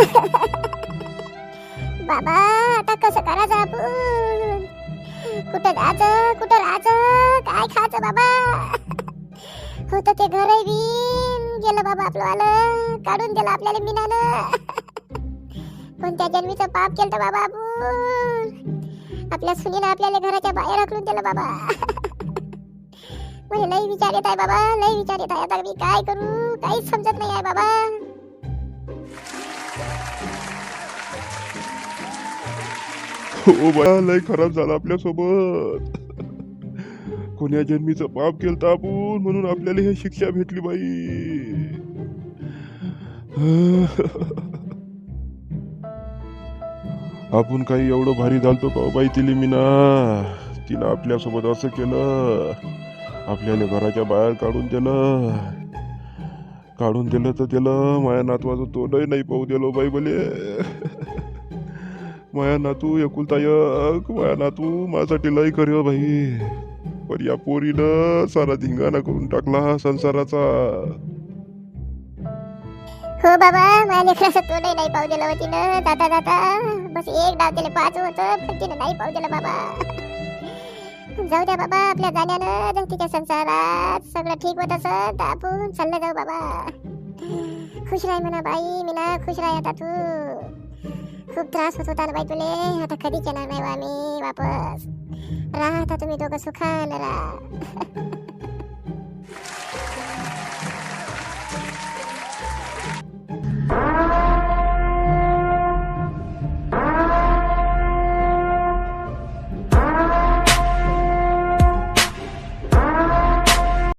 बाबा आता कसं करायचं आपण? कुठं जायचं कुठं राहायचं काय खायचं बाबा? होतं ते घर बीन गेलं बाबा आपलं आलं काढून दिलं आपल्याला मिनानं कोणत्या जन्मीचं पाप केलं बाबा आपण? आपल्या सुनीनं आपल्याला घराच्या बाहेर हकलून दिलं बाबा. मला लई विचार येत आहे बाबा लई विचार येत आहे. आता मी काय करू? काहीच समजत नाही आहे बाबा. हो लय खराब झाला आपल्यासोबत. कोण्या जन्मीचं पाप केलं आपण म्हणून आपल्याला ही शिक्षा भेटली बाई. आपण काही एवढं भारी झालतो का हो बाई तिली मीना तिला आपल्यासोबत असं केलं आपल्याला घराच्या बाहेर काढून दिलं. काढून दिलं तर दिलं माया नातवाचं तोंडही नाही पाहू दिलो हो बाई बले माया नातू एकुलता एक माया नातू माझ्यासाठी लय कर भाई पण या पोरीनं सारा धिंगाणा करून टाकला संसाराचा. हो बाबा माझ्या लेकराचं तोंडही नाही पाहू दिलं होती ना दादा जाता बस एक डाव त्याला पाच होतं पण तिनं नाही पाहू दिलं बाबा. जाऊ द्या बाबा आपल्या जाण्यानं जर तिच्या संसारात सगळं ठीक होत असं तर आपण चाललं जाऊ बाबा. खुश राह म्हणा बाई मीना खुश राह आता तू. खूप त्रास होत होता ना बाई तुले. आता कधीच येणार नाही आम्ही वापस? राहा आता तुम्ही दोघं सुखान राहा.